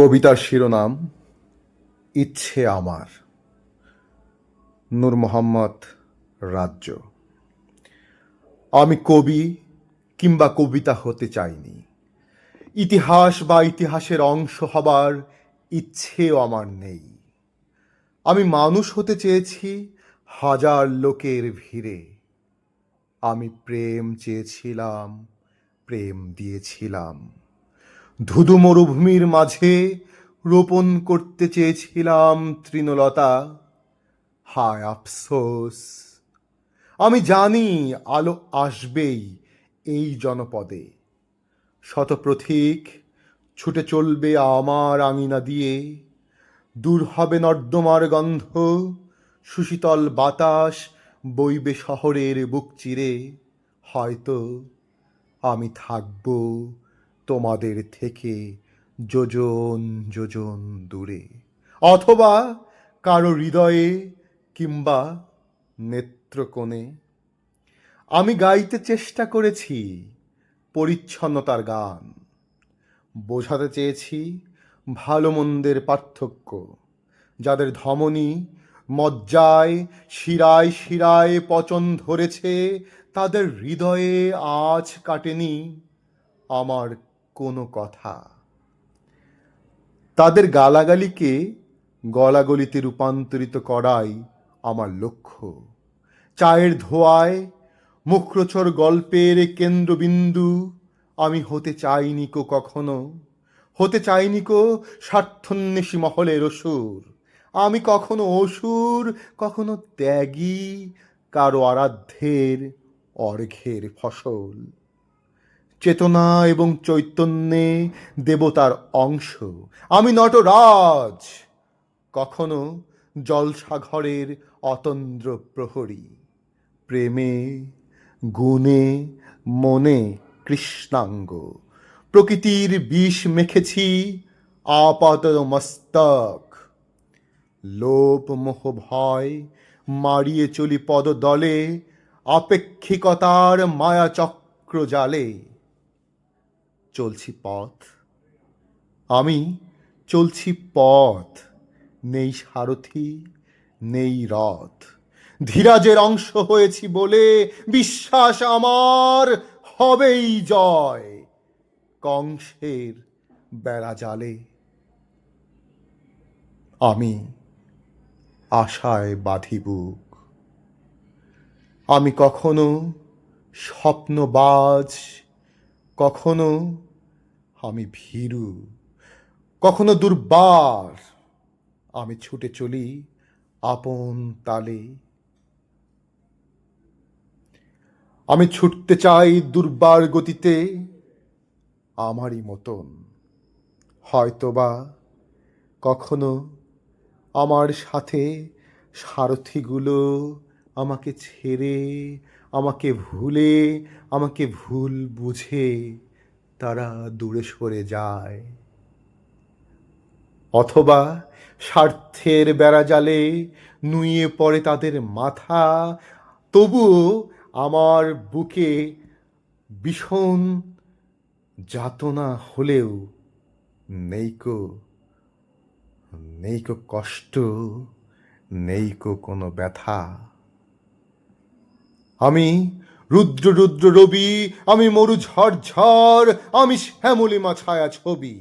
কবিতার শিরোনাম, ইচ্ছে আমার। নূর মোহাম্মদ, রাজ্য। আমি কবি কিংবা কবিতা হতে চাইনি। ইতিহাস বা ইতিহাসের অংশ হবার ইচ্ছেও আমার নেই। আমি মানুষ হতে চেয়েছি হাজার লোকের ভিড়ে। আমি প্রেম চেয়েছিলাম, প্রেম দিয়েছিলাম। ধুধু মরুভূমির মাঝে রোপণ করতে চেয়েছিলাম তৃণলতা। হায় আফসোস, আমি জানি আলো আসবেই এই জনপদে। শতপ্রথিক ছুটে চলবে আমার আঙিনা দিয়ে। দূর হবে নর্দমার গন্ধ, সুশীতল বাতাস বইবে শহরের বুক চিরে। হয়তো আমি থাকব তোমাদের থেকে যোজন যোজন দূরে। অথবা কারও হৃদয়ে কিংবা নেত্রকোণে। আমি গাইতে চেষ্টা করেছি পরিচ্ছন্নতার গান। বোঝাতে চেয়েছি ভালো মন্দের পার্থক্য, যাদের ধমনী মজ্জায় শিরায় শিরায় পচন ধরেছে, তাদের হৃদয়ে আজ কাটেনি আমার কোনো কথা। তাদের গালাগালিকে গলাগলিতে রূপান্তরিত করাই আমার লক্ষ্য। চায়ের ধোয়ায় মুখ্রচর গল্পের কেন্দ্রবিন্দু আমি হতে চাইনি কো কখনো। হতে চাইনি কো স্বার্থন্বেষী মহলের অসুর। আমি কখনো অসুর, কখনো ত্যাগী, কারও আরাধ্যের, অর্ঘের ফসল। চেতনা এবং চৈতন্যে দেবতার অংশ। আমি নটরাজ, কখনো জলসাঘরের অতন্দ্র প্রহরী। প্রেমে, গুণে, মনে কৃষ্ণাঙ্গ। প্রকৃতির বিষ মেখেছি আপাত মস্তক লোপ মোহ ভয় মারিয়ে চলি পদদলে, আপেক্ষিকতার মায়া চক্র জালে। চলছি পথ। আমি চলছি পথ। নেই সারথি, নেই রথ। ধীরাজের অংশ হয়েছি বলে বিশ্বাস আমার হবেই জয় কংসের বেড়া জালে। আমি আশায় বাঁধি বুক। আমি কখনো স্বপ্নবাজ কখনো আমি ভীরু, কখনো দুর্বার। আমি ছুটে চলি আপন তালে। আমি ছুটতে চাই দুর্বার গতিতে, আমারই মতন। হয়তোবা কখনো আমার সাথে সারথিগুলো আমাকে ছেড়ে, আমাকে ভুলে, আমাকে ভুল বুঝে তারা দূরে সরে যায়। অথবা স্বার্থের বেড়াজালে নুয়ে পড়ে তাদের মাথা, তবুও আমার বুকে ভীষণ যাতনা হলেও নেইকো নেইকো কষ্ট, নেইকো কোনো ব্যথা। আমি রুদ্র রুদ্র রবি আমি মরু ঝড় ঝড় আমি শ্যামলিমা ছায়া ছবি